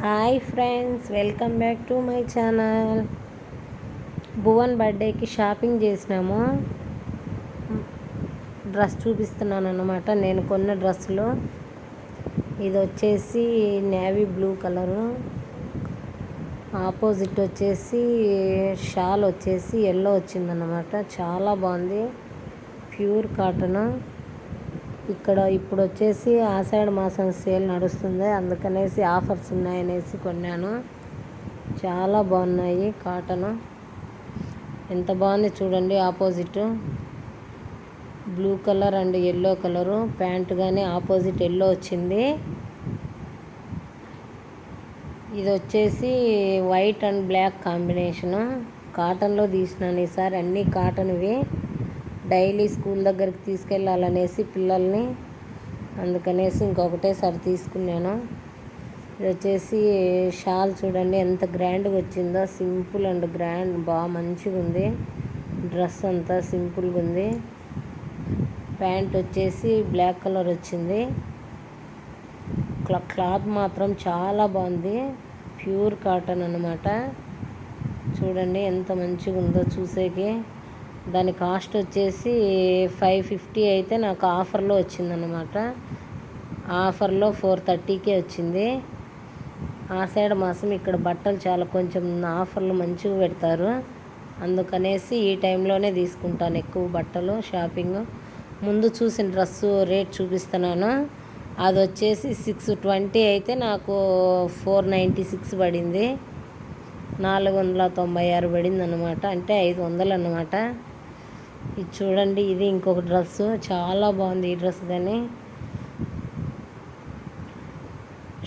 Hi friends welcome back to my channel. Bhuvan బర్త్డేకి shopping చేసినాము. Dress చూపిస్తున్నాను అనమాట నేను కొన్న డ్రెస్సులు. ఇది వచ్చేసి నేవీ బ్లూ కలరు. ఆపోజిట్ వచ్చేసి షాల్ వచ్చేసి ఎల్లో వచ్చిందనమాట చాలా బాగుంది. Pure cotton. ఇక్కడ ఇప్పుడు వచ్చేసి ఆషాఢ మాసం సేల్ నడుస్తుంది. అందుకనేసి ఆఫర్స్ ఉన్నాయనేసి కొన్నాను. చాలా బాగున్నాయి కాటన్. ఎంత బాగుంది చూడండి opposite. Blue colour and yellow colour. Pant కానీ ఆపోజిట్ ఎల్లో వచ్చింది. ఇది వచ్చేసి వైట్ అండ్ బ్లాక్ కాంబినేషను. కాటన్లో తీసినాను ఈసారి అన్నీ కాటన్వి. డైలీ స్కూల్ దగ్గరికి తీసుకెళ్ళాలనేసి పిల్లల్ని అందుకనేసి ఇంకొకటేసారి తీసుకున్నాను. ఇది వచ్చేసి షాల్ చూడండి ఎంత గ్రాండ్గా వచ్చిందో. సింపుల్ అండ్ గ్రాండ్ బాగా మంచిగా ఉంది. డ్రెస్ అంతా సింపుల్గా ఉంది. ప్యాంట్ వచ్చేసి బ్లాక్ కలర్ వచ్చింది. క్లాత్ మాత్రం చాలా బాగుంది. ప్యూర్ కాటన్ అనమాట చూడండి ఎంత మంచిగా ఉందో చూసేకి. దాని కాస్ట్ వచ్చేసి ఫైవ్ ఫిఫ్టీ అయితే నాకు ఆఫర్లో వచ్చిందనమాట ఆఫర్లో ఫోర్ థర్టీకే వచ్చింది. ఆ సైడ్ మాసం ఇక్కడ బట్టలు చాలా కొంచెం ఆఫర్లు మంచిగా పెడతారు. అందుకనేసి ఈ టైంలోనే తీసుకుంటాను ఎక్కువ బట్టలు షాపింగ్. ముందు చూసిన డ్రెస్సు రేట్ చూపిస్తున్నాను. అది వచ్చేసి సిక్స్ ట్వంటీ అయితే నాకు ఫోర్ నైంటీ సిక్స్ పడింది. నాలుగు వందల తొంభై ఆరు పడింది అనమాట అంటే ఐదు వందలు అనమాట ఇది చూడండి ఇది ఇంకొక డ్రెస్సు. చాలా బాగుంది ఈ డ్రెస్ కానీ.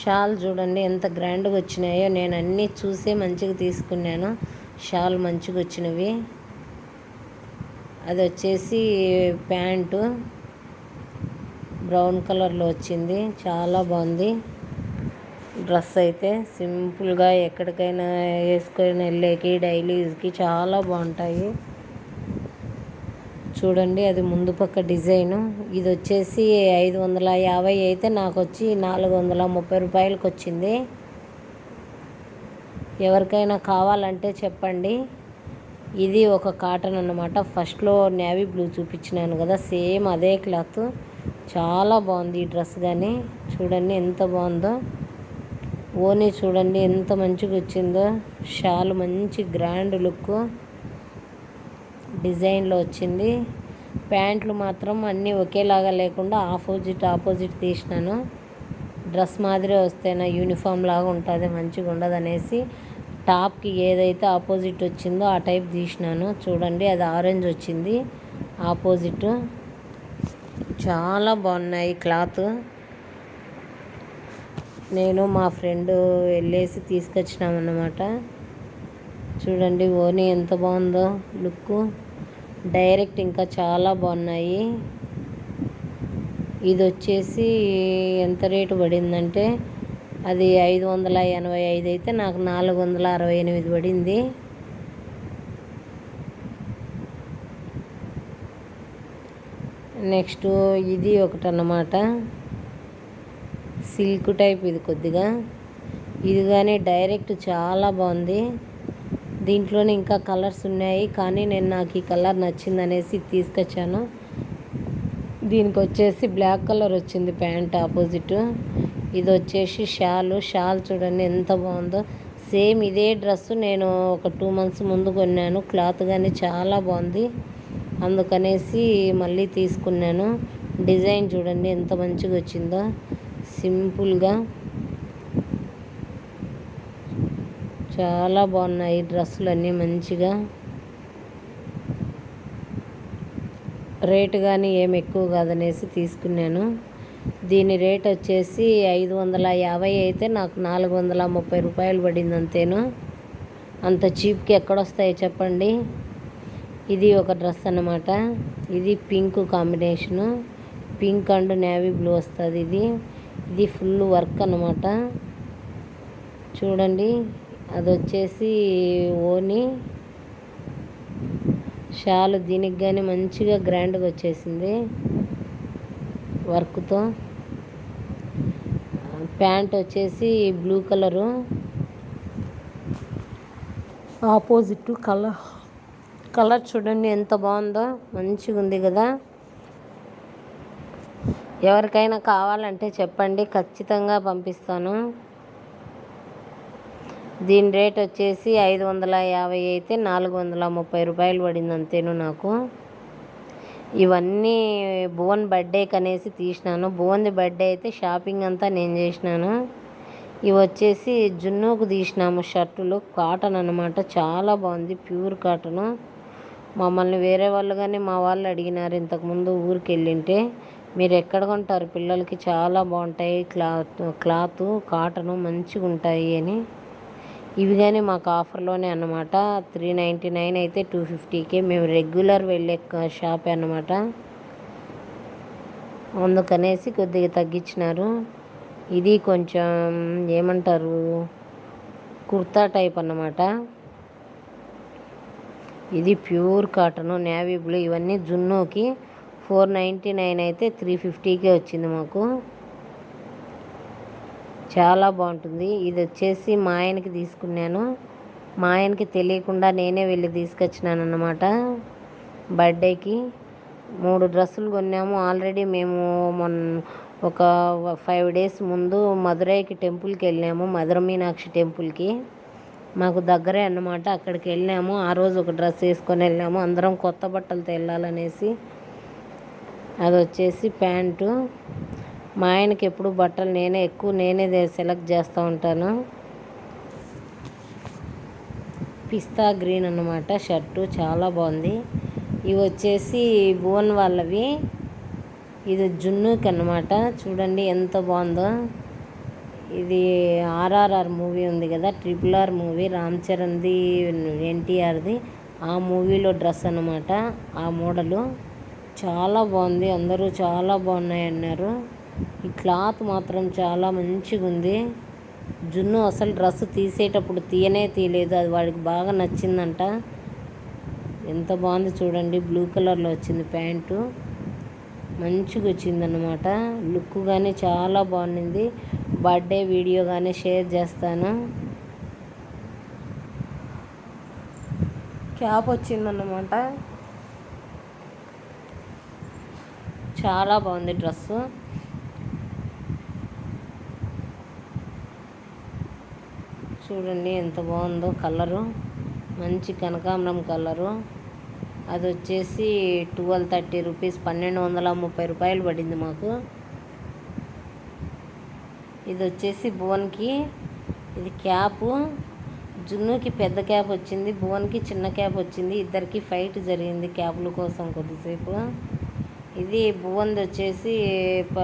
షాల్ చూడండి ఎంత గ్రాండ్గా వచ్చినాయో. నేను అన్నీ చూసే మంచిగా తీసుకున్నాను. షాల్ మంచిగా వచ్చినవి. అది వచ్చేసి ప్యాంటు. బ్రౌన్ కలర్లో వచ్చింది. చాలా బాగుంది. డ్రెస్ అయితే సింపుల్గా ఎక్కడికైనా వేసుకొని వెళ్ళేకి డైలీ యూజ్కి చాలా బాగుంటాయి. చూడండి అది ముందు పక్క డిజైను. ఇది వచ్చేసి ఐదు వందల యాభై అయితే నాకు వచ్చి నాలుగు వందల ముప్పై రూపాయలకి వచ్చింది. ఎవరికైనా కావాలంటే చెప్పండి. ఇది ఒక కాటన్ అన్నమాట. ఫస్ట్లో నేవీ బ్లూ చూపించినాను కదా సేమ్ అదే క్లాత్. చాలా బాగుంది ఈ డ్రెస్ కానీ. చూడండి ఎంత బాగుందో. ఓనీ చూడండి ఎంత మంచిగా వచ్చిందో. షాల్ మంచి గ్రాండ్ లుక్. డిజైన్లో వచ్చింది. ప్యాంట్లు మాత్రం అన్నీ ఒకేలాగా లేకుండా ఆపోజిట్ ఆపోజిట్ తీసినాను. డ్రెస్ మాదిరి వస్తేనా యూనిఫామ్ లాగా ఉంటుంది మంచిగా ఉండదు అనేసి టాప్కి ఏదైతే ఆపోజిట్ వచ్చిందో ఆ టైప్ తీసినాను. చూడండి అది ఆరెంజ్ వచ్చింది. ఆపోజిట్ చాలా బాగున్నాయి క్లాత్. నేను మా ఫ్రెండ్ వెళ్ళేసి తీసుకొచ్చినామన్నమాట. చూడండి ఓనీ ఎంత బాగుందో లుక్ డైరెక్ట్ ఇంకా చాలా బాగున్నాయి. ఇది వచ్చేసి ఎంత రేటు పడిందంటే అది ఐదు వందల ఎనభై ఐదు అయితే నాకు నాలుగు వందల అరవై ఎనిమిది పడింది. నెక్స్ట్ ఇది ఒకటి అన్నమాట సిల్క్ టైప్ ఇది కొద్దిగా. ఇది కానీ డైరెక్ట్ చాలా బాగుంది. దీంట్లోనే ఇంకా కలర్స్ ఉన్నాయి కానీ నేను నాకు ఈ కలర్ నచ్చింది అనేసి తీసుకొచ్చాను. దీనికి వచ్చేసి బ్లాక్ కలర్ వచ్చింది ప్యాంట్ ఆపోజిట్. ఇది వచ్చేసి షాలు. షాల్ చూడండి ఎంత బాగుందో. సేమ్ ఇదే డ్రెస్ నేను ఒక టూ మంత్స్ ముందు కొన్నాను. క్లాత్ కానీ చాలా బాగుంది. అందుకనేసి మళ్ళీ తీసుకున్నాను. డిజైన్ చూడండి ఎంత మంచిగా వచ్చిందో సింపుల్గా. చాలా బాగున్నాయి డ్రెస్సులు అన్నీ మంచిగా. రేటు కానీ ఏం ఎక్కువ కాదనేసి తీసుకున్నాను. దీని రేట్ వచ్చేసి ఐదు వందల యాభై అయితే నాకు నాలుగు వందల ముప్పై రూపాయలు పడింది అంతేను. అంత చీప్కి ఎక్కడొస్తాయో చెప్పండి. ఇది ఒక డ్రెస్ అన్నమాట. ఇది pink combination. Pink and navy blue వస్తుంది ఇది. ఇది ఫుల్ వర్క్ అన్నమాట. చూడండి. అది వచ్చేసి ఓని షాలు దీనికి కానీ మంచిగా గ్రాండ్గా వచ్చేసింది. వర్క్తో. ప్యాంట్ వచ్చేసి blue colour. Opposite colour colour చూడండి ఎంత బాగుందో మంచిగా ఉంది కదా. ఎవరికైనా కావాలంటే చెప్పండి ఖచ్చితంగా పంపిస్తాను. దీని రేట్ వచ్చేసి ఐదు వందల యాభై అయితే నాలుగు వందల ముప్పై రూపాయలు పడింది అంతేను నాకు. ఇవన్నీ భువన్ బర్త్డేకి అనేసి తీసినాను. భువన్ది బర్త్డే అయితే షాపింగ్ అంతా నేను చేసినాను. ఇవి వచ్చేసి జున్నుకు తీసినాము షర్టులు. కాటన్ అనమాట చాలా బాగుంది. Pure cotton. మమ్మల్ని వేరే వాళ్ళు కానీ మా వాళ్ళు అడిగినారు ఇంతకుముందు ఊరికి వెళ్ళింటే. మీరు ఎక్కడ కొంటారు? పిల్లలకి చాలా బాగుంటాయి. క్లాత్ క్లాత్ కాటను మంచిగా ఉంటాయి అని. ఇవి కానీ మాకు ఆఫర్లోనే అన్నమాట. త్రీ నైంటీ నైన్ అయితే టూ ఫిఫ్టీకే. మేము రెగ్యులర్ వెళ్ళే షాపే అన్నమాట. అందుకనేసి కొద్దిగా తగ్గించినారు. ఇది కొంచెం ఏమంటారు? కుర్తా టైప్ అన్నమాట. ఇది ప్యూర్ కాటన్ నేవీ బ్లూ ఇవన్నీ జున్నుకి ఫోర్ నైంటీ నైన్ అయితే త్రీ ఫిఫ్టీకే వచ్చింది మాకు. చాలా బాగుంటుంది. ఇది వచ్చేసి మా ఆయనకి తీసుకున్నాను. మా ఆయనకి తెలియకుండా నేనే వెళ్ళి తీసుకొచ్చినాను అన్నమాట బర్త్డేకి మూడు డ్రెస్సులు కొన్నాము. ఆల్రెడీ మేము మొన్న ఒక ఫైవ్ డేస్ ముందు మధురైకి టెంపుల్కి వెళ్ళాము. మధుర మీనాక్షి టెంపుల్కి. మాకు దగ్గరే అన్నమాట. అక్కడికి వెళ్ళాము. ఆ రోజు ఒక డ్రెస్ వేసుకొని వెళ్ళాము. అందరం కొత్త బట్టలతో వెళ్ళాలనేసి. అది వచ్చేసి ప్యాంటు. మా ఆయనకి ఎప్పుడు బట్టలు నేనే ఎక్కువ నేనే సెలెక్ట్ చేస్తూ ఉంటాను. పిస్తా గ్రీన్ అన్నమాట షర్టు చాలా బాగుంది. ఇవి వచ్చేసి భువన్ వాళ్ళవి. ఇది జున్నుకి అన్నమాట. చూడండి ఎంత బాగుందో. ఇది ఆర్ఆర్ఆర్ మూవీ ఉంది కదా ట్రిపుల్ ఆర్ మూవీ రామ్ చరణ్ది ఎన్టీఆర్ది. ఆ మూవీలో డ్రెస్ అనమాట ఆ మోడలు. చాలా బాగుంది అందరూ చాలా బాగున్నాయి అన్నారు ఈ క్లాత్ మాత్రం చాలా మంచిగా ఉంది జున్ను అసలు డ్రెస్ తీసేటప్పుడు తీయనే తీయలేదు. అది వాడికి బాగా నచ్చిందంట. ఎంత బాగుంది చూడండి. బ్లూ కలర్లో వచ్చింది ప్యాంటు. మంచిగా వచ్చిందన్నమాట లుక్ కానీ చాలా బాగుంది బర్త్డే వీడియో కానీ షేర్ చేస్తాను. క్యాప్ వచ్చిందన్నమాట. చాలా బాగుంది డ్రెస్సు. చూడండి ఎంత బాగుందో కలరు. మంచి కనకాంబరం కలరు. అది వచ్చేసి ట్వెల్వ్ థర్టీ రూపీస్ పన్నెండు వందల ముప్పై రూపాయలు పడింది మాకు. ఇది వచ్చేసి భువన్కి ఇది క్యాపు. జున్నుకి పెద్ద క్యాప్ వచ్చింది భువన్కి చిన్న క్యాప్ వచ్చింది. ఇద్దరికి ఫైట్ జరిగింది క్యాపుల కోసం కొద్దిసేపు. ఇది భువన్ది వచ్చేసి ప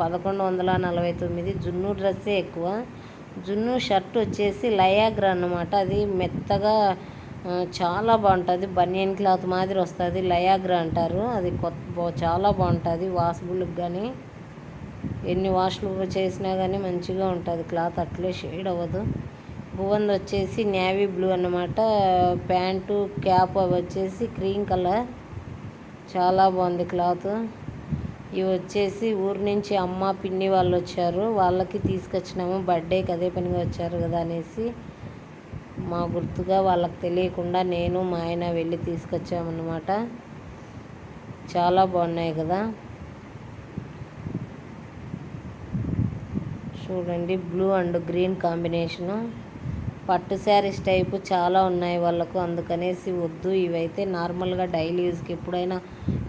పదకొండు వందల నలభై తొమ్మిది. జున్ను డ్రెస్సే ఎక్కువ. జున్ను షర్ట్ వచ్చేసి లయాగ్రా అన్నమాట. అది మెత్తగా చాలా బాగుంటుంది. బనియన్ క్లాత్ మాదిరి వస్తుంది. లయాగ్రా అంటారు. అది కొత్త చాలా బాగుంటుంది. వాషబుల్కి కానీ ఎన్ని వాష్లు చేసినా కానీ మంచిగా ఉంటుంది. క్లాత్ అట్లే షేడ్ అవ్వదు. భువన్ వచ్చేసి నేవీ బ్లూ అన్నమాట. ప్యాంటు క్యాప్ అవి వచ్చేసి క్రీమ్ కలర్. చాలా బాగుంది క్లాత్. ఇవి వచ్చేసి ఊరు నుంచి అమ్మ పిన్ని వాళ్ళు వచ్చారు. వాళ్ళకి తీసుకొచ్చినాము. బర్త్డేకి అదే పనిగా వచ్చారు కదా అనేసి మా గుర్తుగా వాళ్ళకి తెలియకుండా నేను మా ఆయన వెళ్ళి తీసుకొచ్చామన్నమాట. చాలా బాగున్నాయి కదా. చూడండి బ్లూ అండ్ గ్రీన్ కాంబినేషను పట్టు శారీస్ టైపు చాలా ఉన్నాయి వాళ్ళకు. అందుకనేసి వద్దు ఇవైతే నార్మల్గా డైలీ యూజ్కి ఎప్పుడైనా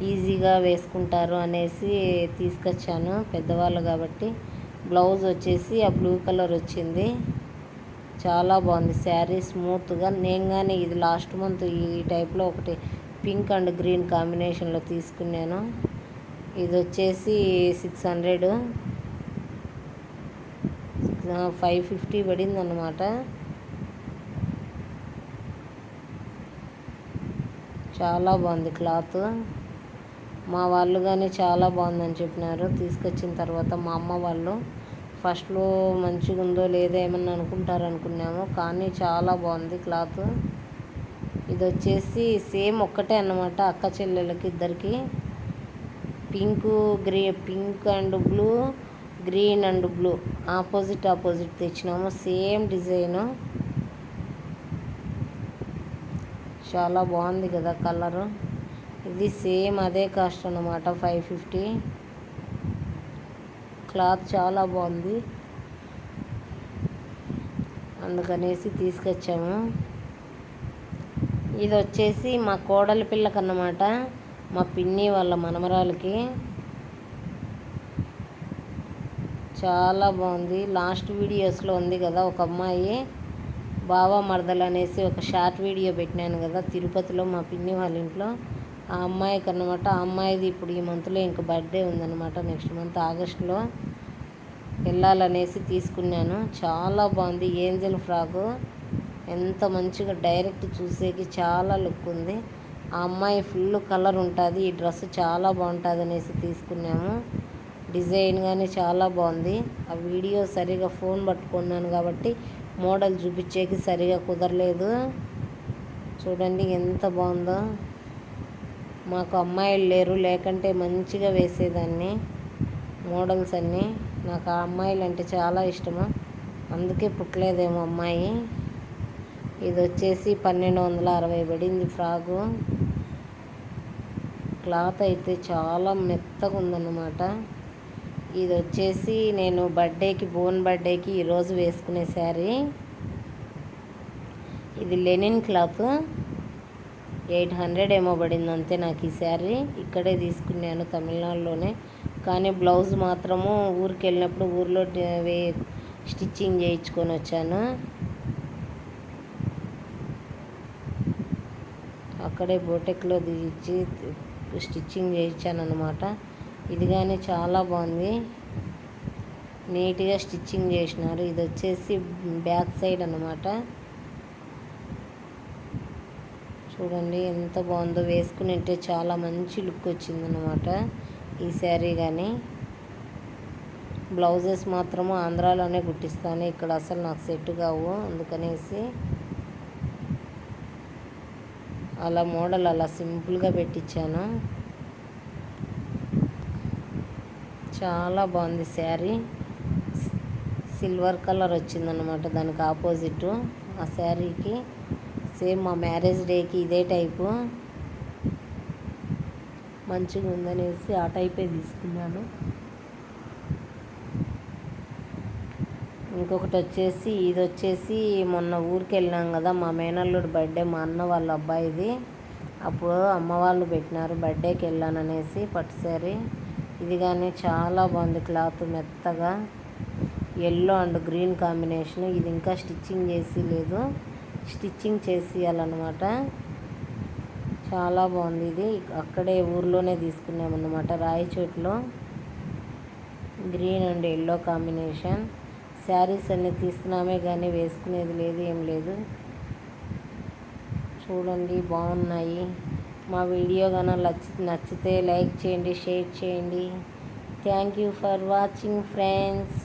ఈజీగా వేసుకుంటారు అనేసి తీసుకొచ్చాను పెద్దవాళ్ళు కాబట్టి. బ్లౌజ్ వచ్చేసి ఆ బ్లూ కలర్ వచ్చింది. చాలా బాగుంది శారీ స్మూత్గా. నేను కానీ ఇది లాస్ట్ మంత్ ఈ టైప్లో ఒకటి పింక్ అండ్ గ్రీన్ కాంబినేషన్లో తీసుకున్నాను. ఇది వచ్చేసి సిక్స్ హండ్రెడ్. ఫైవ్ ఫిఫ్టీ పడింది అన్నమాట చాలా బాగుంది క్లాత్. మా వాళ్ళు కానీ చాలా బాగుందని చెప్పినారు. తీసుకొచ్చిన తర్వాత మా అమ్మ వాళ్ళు ఫస్ట్లో మంచిగా ఉందో లేదో ఏమన్నా అనుకుంటారు అనుకున్నాము. కానీ చాలా బాగుంది క్లాత్. ఇది వచ్చేసి సేమ్ ఒక్కటే అన్నమాట అక్క చెల్లెళ్ళకి ఇద్దరికి. Pink grey pink and blue green and blue. Opposite opposite తెచ్చినాము. Same design. చాలా బాగుంది కదా కలరు. ఇది సేమ్ అదే కాస్ట్ అన్నమాట ఫైవ్ ఫిఫ్టీ. క్లాత్ చాలా బాగుంది. అందుకనేసి తీసుకొచ్చాము. ఇది వచ్చేసి మా కోడల పిల్లకన్నమాట మా పిన్ని వాళ్ళ మనమరాలకి. చాలా బాగుంది. లాస్ట్ వీడియోస్లో ఉంది కదా ఒక అమ్మాయి. బావా మరదలు అనేసి ఒక షార్ట్ వీడియో పెట్టినాను కదా తిరుపతిలో మా పిన్ని వాళ్ళ ఇంట్లో. ఆ అమ్మాయికి అన్నమాట ఆ అమ్మాయిది ఇప్పుడు ఈ మంత్లో ఇంక బర్త్డే ఉందన్నమాట నెక్స్ట్ మంత్ ఆగస్టులో వెళ్ళాలనేసి తీసుకున్నాను. చాలా బాగుంది ఏంజల్ ఫ్రాకు ఎంత మంచిగా డైరెక్ట్ చూసేకి చాలా లుక్ ఉంది. ఆ అమ్మాయి ఫుల్ కలర్ ఉంటుంది ఈ డ్రెస్ చాలా బాగుంటుంది అనేసి తీసుకున్నాము. డిజైన్ కానీ చాలా బాగుంది. ఆ వీడియో సరిగా ఫోన్ పట్టుకున్నాను కాబట్టి మోడల్ చూపించేకి సరిగా కుదరలేదు. చూడండి ఎంత బాగుందో. మాకు అమ్మాయిలు లేరు లేకంటే మంచిగా వేసేదాన్ని మోడల్స్ అన్నీ. నాకు ఆ అమ్మాయిలు అంటే చాలా ఇష్టము. అందుకే పుట్టలేదేమో అమ్మాయి. ఇది వచ్చేసి పన్నెండు వందల అరవై పడింది ఫ్రాగు క్లాత్ అయితే చాలా మెత్తగా ఉందన్నమాట ఇది వచ్చేసి నేను బర్త్డేకి బోన్ బర్త్డేకి ఈరోజు వేసుకునే శారీ. ఇది లెనిన్ క్లాత్. ఎయిట్ హండ్రెడ్ ఏమో పడింది అంతే నాకు ఈ శారీ. ఇక్కడే తీసుకున్నాను తమిళనాడులోనే. కానీ బ్లౌజ్ మాత్రము ఊరికి వెళ్ళినప్పుడు ఊర్లో వే స్టిచ్చింగ్ చేయించుకొని వచ్చాను. అక్కడే బోటెక్లో దిగించి స్టిచ్చింగ్ చేయించాను అనమాట ఇది కానీ చాలా బాగుంది. నీట్గా స్టిచ్చింగ్ చేసినారు. ఇది వచ్చేసి బ్యాక్ సైడ్ అనమాట చూడండి ఎంత బాగుందో వేసుకునింటే చాలా మంచి లుక్ వచ్చిందనమాట ఈ శారీ కానీ బ్లౌజెస్ మాత్రము ఆంధ్రాలోనే కుట్టిస్తాను. ఇక్కడ అసలు నాకు సెట్ కావు అందుకనేసి. అలా మోడల్ అలా సింపుల్గా పెట్టించాను చాలా బాగుంది శారీ. సిల్వర్ కలర్ వచ్చిందనమాట దానికి ఆపోజిట్ ఆ శారీకి. సేమ్ మా మ్యారేజ్ డేకి ఇదే టైపు. మంచిగా ఉందనేసి ఆ టైపే తీసుకున్నాను. ఇంకొకటి వచ్చేసి ఇది వచ్చేసి మొన్న ఊరికి వెళ్ళినాం కదా మా మేనల్లుడు బర్త్డే మా అన్న వాళ్ళ అబ్బాయిది. అప్పుడు అమ్మ వాళ్ళు పెట్టినారు బర్త్డేకి వెళ్ళాననేసి పట్టు శారీ. ఇది కానీ చాలా బాగుంది క్లాత్ మెత్తగా. ఎల్లో అండ్ గ్రీన్ కాంబినేషన్ ఇది ఇంకా స్టిచ్చింగ్ చేసి లేదు. స్టిచ్చింగ్ చేసియాలన్నమాట. చాలా బాగుంది ఇది. అక్కడే ఊర్లోనే తీసుకున్నామన్నమాట రాయచోట్లో. Green and yellow combination saris అన్నీ తీస్తున్నామే కానీ వేసుకునేది లేదు ఏం లేదు. చూడండి బాగున్నాయి. మా వీడియో కానీ నచ్చితే లైక్ చేయండి షేర్ చేయండి. Thank you for watching friends